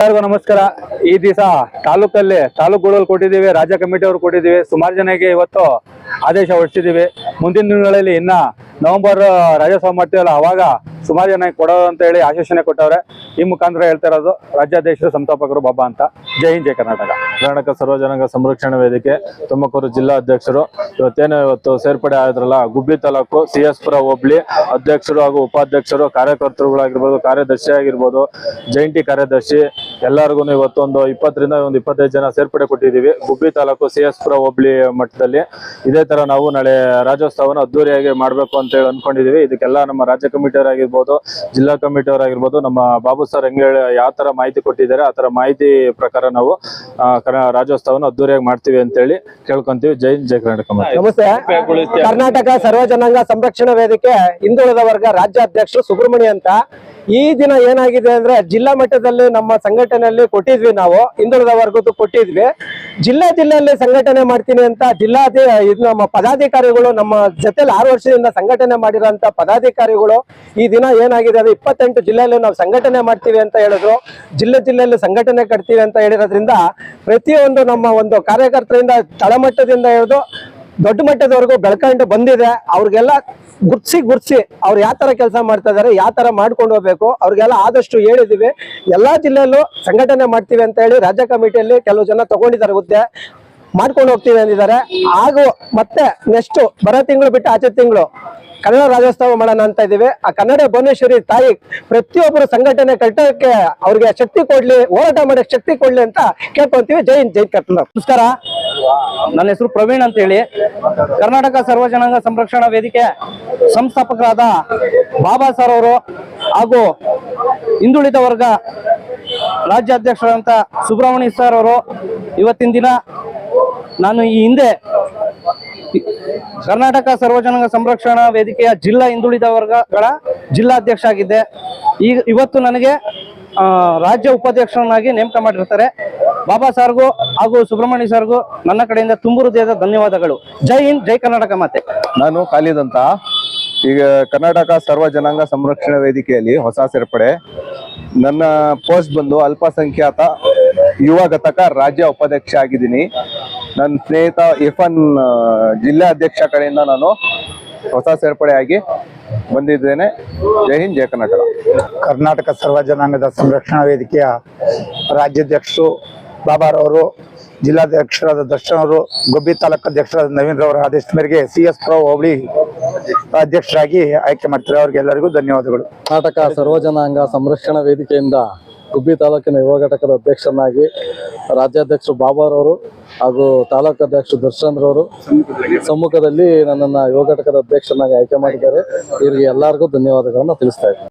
ಎಲ್ಲರಿಗೂ ನಮಸ್ಕಾರ. ಈ ದಿವಸ ತಾಲೂಕಲ್ಲಿ ತಾಲೂಕುಗಳಲ್ಲಿ ಕೊಟ್ಟಿದ್ದೀವಿ, ರಾಜ್ಯ ಕಮಿಟಿ ಅವರು ಕೊಟ್ಟಿದ್ದೀವಿ. ಸುಮಾರು ಜನಕ್ಕೆ ಇವತ್ತು ಆದೇಶ ಹೊರಡಿಸಿದ್ದೀವಿ. ಮುಂದಿನ ದಿನಗಳಲ್ಲಿ ಇನ್ನ ನವೆಂಬರ್ ರಾಜ್ಯೋತ್ಸವ ಮಾಡ್ತೀವಲ್ಲ ಅವಾಗ ಸುಮಾರು ಜನ ಕೊಡೋದು ಅಂತ ಹೇಳಿ ಆಶ್ವಾಸನೆ ಕೊಟ್ಟವ್ರೆ. ಈ ಮುಖಾಂತರ ಹೇಳ್ತಾ ಇರೋದು ರಾಜ್ಯಾಧ್ಯಕ್ಷರು, ಸಂಸ್ಥಾಪಕರು ಬಾಬಾ ಅಂತ. ಜೈ ಹಿಂದ್, ಜೈ ಕರ್ನಾಟಕ. ಕರ್ನಾಟಕ ಸರ್ವಜನಾಂಗ ಸಂರಕ್ಷಣಾ ವೇದಿಕೆ, ತುಮಕೂರು ಜಿಲ್ಲಾ ಅಧ್ಯಕ್ಷರು. ಇವತ್ತೇನು ಇವತ್ತು ಸೇರ್ಪಡೆ ಆದ್ರಲ್ಲ, ಗುಬ್ಬಿ ತಾಲೂಕು ಸಿ ಎಸ್ ಪುರ ಹೋಬ್ಳಿ ಅಧ್ಯಕ್ಷರು ಹಾಗೂ ಉಪಾಧ್ಯಕ್ಷರು, ಕಾರ್ಯಕರ್ತರುಗಳಾಗಿರ್ಬೋದು, ಕಾರ್ಯದರ್ಶಿ ಆಗಿರ್ಬೋದು ಜೈಂಟಿ ಕಾರ್ಯದರ್ಶಿ. ಎಲ್ಲರಿಗೂ ಇವತ್ತೊಂದು ಇಪ್ಪತ್ತರಿಂದ ಒಂದು ಇಪ್ಪತ್ತೈದು ಜನ ಸೇರ್ಪಡೆ ಕೊಟ್ಟಿದ್ದೀವಿ. ಗುಬ್ಬಿ ತಾಲೂಕು ಸಿ ಎಸ್ ಪುರ ಹೋಬ್ಳಿ ಮಟ್ಟದಲ್ಲಿ. ಇದೇ ತರ ನಾವು ನಾಳೆ ರಾಜ್ಯೋತ್ಸವನ ಅದ್ದೂರಿಯಾಗಿ ಮಾಡಬೇಕು ಅಂತ ಹೇಳಿ ಅನ್ಕೊಂಡಿದೀವಿ. ಇದಕ್ಕೆಲ್ಲ ನಮ್ಮ ರಾಜ್ಯ ಕಮಿಟಿಯವರಾಗಿರ್ಬೋದು ಜಿಲ್ಲಾ ಕಮಿಟಿಯವರಾಗಿರ್ಬೋದು ನಮ್ಮ ಬಾಬು ಸರ್ ಹೆಂಗೆ ಯಾವ ತರ ಮಾಹಿತಿ ಕೊಟ್ಟಿದ್ದಾರೆ ಆ ತರ ಮಾಹಿತಿ ಪ್ರಕಾರ ನಾವು ರಾಜ್ಯೋತ್ಸವನ ಅದ್ದೂರಿಯಾಗಿ ಮಾಡ್ತೀವಿ ಅಂತ ಹೇಳಿ ಕೇಳ್ಕೊಂತೀವಿ. ಜೈ ಜಯ ಜೈ ಕರ್ನಾಟಕ ನಮಸ್ತೆ. ಕರ್ನಾಟಕ ಸರ್ವ ಜನಾಂಗ ಸಂರಕ್ಷಣಾ ವೇದಿಕೆ ಹಿಂದುಳಿದ ವರ್ಗ ರಾಜ್ಯಾಧ್ಯಕ್ಷ ಸುಬ್ರಹ್ಮಣ್ಯ ಅಂತ. ಈ ದಿನ ಏನಾಗಿದೆ ಅಂದ್ರೆ ಜಿಲ್ಲಾ ಮಟ್ಟದಲ್ಲಿ ನಮ್ಮ ಸಂಘಟನೆಯಲ್ಲಿ ಕೊಟ್ಟಿದ್ವಿ ನಾವು ಹಿಂದುಳಿದ ವರ್ಗದ್ದು ಕೊಟ್ಟಿದ್ವಿ. ಜಿಲ್ಲಾ ಜಿಲ್ಲೆಯಲ್ಲಿ ಸಂಘಟನೆ ಮಾಡ್ತೀನಿ ಅಂತ ಜಿಲ್ಲಾಧಿ, ಇದು ನಮ್ಮ ಪದಾಧಿಕಾರಿಗಳು ನಮ್ಮ ಜೊತೆಲಿ ಆರು ವರ್ಷದಿಂದ ಸಂಘಟನೆ ಮಾಡಿರೋಂಥ ಪದಾಧಿಕಾರಿಗಳು ಈ ದಿನ ಏನಾಗಿದೆ ಅದು ಇಪ್ಪತ್ತೆಂಟು ಜಿಲ್ಲೆಯಲ್ಲಿ ನಾವು ಸಂಘಟನೆ ಮಾಡ್ತೀವಿ ಅಂತ ಹೇಳಿದ್ರು. ಜಿಲ್ಲೆ ಜಿಲ್ಲೆಯಲ್ಲಿ ಸಂಘಟನೆ ಕಟ್ತೀವಿ ಅಂತ ಹೇಳಿರೋದ್ರಿಂದ ಪ್ರತಿಯೊಂದು ನಮ್ಮ ಒಂದು ಕಾರ್ಯಕರ್ತರಿಂದ ತಳಮಟ್ಟದಿಂದ ಹಿಡಿದು ದೊಡ್ಡ ಮಟ್ಟದವರೆಗೂ ಬೆಳ್ಕೊಂಡು ಬಂದಿದೆ. ಅವ್ರಿಗೆಲ್ಲ ಗುರ್ಸಿ ಗುರ್ಸಿ ಅವ್ರು ಯಾವ ತರ ಕೆಲಸ ಮಾಡ್ತಾ ಇದಾರೆ, ಯಾವ ತರ ಮಾಡ್ಕೊಂಡು ಹೋಗ್ಬೇಕು, ಅವ್ರಿಗೆಲ್ಲ ಆದಷ್ಟು ಹೇಳಿದೀವಿ. ಎಲ್ಲಾ ಜಿಲ್ಲೆಯಲ್ಲೂ ಸಂಘಟನೆ ಮಾಡ್ತೀವಿ ಅಂತ ಹೇಳಿ ರಾಜ್ಯ ಕಮಿಟಿಯಲ್ಲಿ ಕೆಲವು ಜನ ತಗೊಂಡಿದ್ದಾರೆ ಹುದ್ದೆ. ಮಾಡ್ಕೊಂಡು ಹೋಗ್ತೀವಿ ಅಂದಿದ್ದಾರೆ. ಹಾಗೂ ಮತ್ತೆ ನೆಕ್ಸ್ಟ್ ಬರೋ ತಿಂಗಳು ಬಿಟ್ಟು ಆಚೆ ತಿಂಗಳು ಕನ್ನಡ ರಾಜ್ಯೋತ್ಸವ ಮಾಡೋಣ ಅಂತ ಇದೀವಿ ಆ ಕನ್ನಡ ಭುವನೇಶ್ವರಿ ತಾಯಿ ಪ್ರತಿಯೊಬ್ಬರು ಸಂಘಟನೆ ಕಟ್ಟೋಕೆ ಅವ್ರಿಗೆ ಶಕ್ತಿ ಕೊಡ್ಲಿ, ಹೋರಾಟ ಮಾಡಕ್ ಶಕ್ತಿ ಕೊಡ್ಲಿ ಅಂತ ಕೇಳ್ಕೊಂತೀವಿ. ಜೈ ಹಿಂದ್, ಜೈ ಕರ್ನಾಟಕ. ನಮಸ್ಕಾರ. ನನ್ನ ಹೆಸರು ಪ್ರವೀಣ್ ಅಂತ ಹೇಳಿ. ಕರ್ನಾಟಕ ಸರ್ವಜನಾಂಗ ಸಂರಕ್ಷಣಾ ವೇದಿಕೆ ಸಂಸ್ಥಾಪಕರಾದ ಬಾಬಾ ಸರ್ ಅವರು ಹಾಗೂ ಹಿಂದುಳಿದ ವರ್ಗ ರಾಜ್ಯಾಧ್ಯಕ್ಷರಾದಂಥ ಸುಬ್ರಹ್ಮಣ್ಯ ಸರ್ ಅವರು ಇವತ್ತಿನ ದಿನ ನಾನು ಈ ಹಿಂದೆ ಕರ್ನಾಟಕ ಸರ್ವಜನಾಂಗ ಸಂರಕ್ಷಣಾ ವೇದಿಕೆಯ ಜಿಲ್ಲಾ ಹಿಂದುಳಿದ ವರ್ಗಗಳ ಜಿಲ್ಲಾಧ್ಯಕ್ಷ ಆಗಿದ್ದೆ. ಈಗ ಇವತ್ತು ನನಗೆ ರಾಜ್ಯ ಉಪಾಧ್ಯಕ್ಷರನ್ನಾಗಿ ನೇಮಕ ಮಾಡಿರ್ತಾರೆ. ಬಾಬಾ ಸಾರ್ಗು ಹಾಗೂ ಸುಬ್ರಹ್ಮಣ್ಯ ಸಾರ್ಗು ನನ್ನ ಕಡೆಯಿಂದ ತುಂಬು ಹೃದಯದ ಧನ್ಯವಾದಗಳು. ಜೈ ಹಿಂದ್ ಜೈ ಕರ್ನಾಟಕ ಮಾತೆ. ನಾನು ಖಾಲಿದಂತ ಈಗ ಕರ್ನಾಟಕ ಸರ್ವ ಜನಾಂಗ ಸಂರಕ್ಷಣಾ ವೇದಿಕೆಯಲ್ಲಿ ಹೊಸ ಸೇರ್ಪಡೆ. ನನ್ನ ಪೋಸ್ಟ್ ಬಂದು ಅಲ್ಪಸಂಖ್ಯಾತ ಯುವ ಘಟಕ ರಾಜ್ಯ ಉಪಾಧ್ಯಕ್ಷ ಆಗಿದ್ದೀನಿ. ನನ್ನ ಸ್ನೇಹಿತ ಇರ್ಫಾನ್ ಜಿಲ್ಲಾ ಅಧ್ಯಕ್ಷ ಕಡೆಯಿಂದ ನಾನು ಹೊಸ ಸೇರ್ಪಡೆಯಾಗಿ ಬಂದಿದ್ದೇನೆ. ಜೈ ಹಿಂದ್ ಜೈ ಕರ್ನಾಟಕ. ಕರ್ನಾಟಕ ಸರ್ವ ಜನಾಂಗದ ಸಂರಕ್ಷಣಾ ವೇದಿಕೆಯ ರಾಜ್ಯಾಧ್ಯಕ್ಷರು ಬಾಬಾರವರು ಜಿಲ್ಲಾಧ್ಯಕ್ಷರಾದ ದರ್ಶನ್ ಅವರು, ಗೊಬ್ಬಿ ತಾಲೂಕು ಅಧ್ಯಕ್ಷರಾದ ನವೀನ್ ರವರ ಆದೇಶದ ಮೇರೆಗೆ ಸಿ ಎಸ್ ರಾವ್ ಹೋಬಳಿ ಅಧ್ಯಕ್ಷರಾಗಿ ಆಯ್ಕೆ ಮಾಡ್ತಾರೆ. ಅವ್ರಿಗೆಲ್ಲರಿಗೂ ಧನ್ಯವಾದಗಳು. ಕರ್ನಾಟಕ ಸರ್ವಜನಾಂಗ ಸಂರಕ್ಷಣಾ ವೇದಿಕೆಯಿಂದ ಗುಬ್ಬಿ ತಾಲೂಕಿನ ಯುವ ಘಟಕದ ಅಧ್ಯಕ್ಷನಾಗಿ ರಾಜ್ಯಾಧ್ಯಕ್ಷರು ಬಾಬಾರವರು ಹಾಗೂ ತಾಲೂಕು ಅಧ್ಯಕ್ಷರು ದರ್ಶನ್ ರವರು ಸಮ್ಮುಖದಲ್ಲಿ ನನ್ನನ್ನು ಯುವ ಘಟಕದ ಅಧ್ಯಕ್ಷನಾಗಿ ಆಯ್ಕೆ ಮಾಡಿದ್ದಾರೆ. ಇವರಿಗೆ ಎಲ್ಲರಿಗೂ ಧನ್ಯವಾದಗಳನ್ನು ತಿಳಿಸ್ತಾ ಇದ್ದೀನಿ.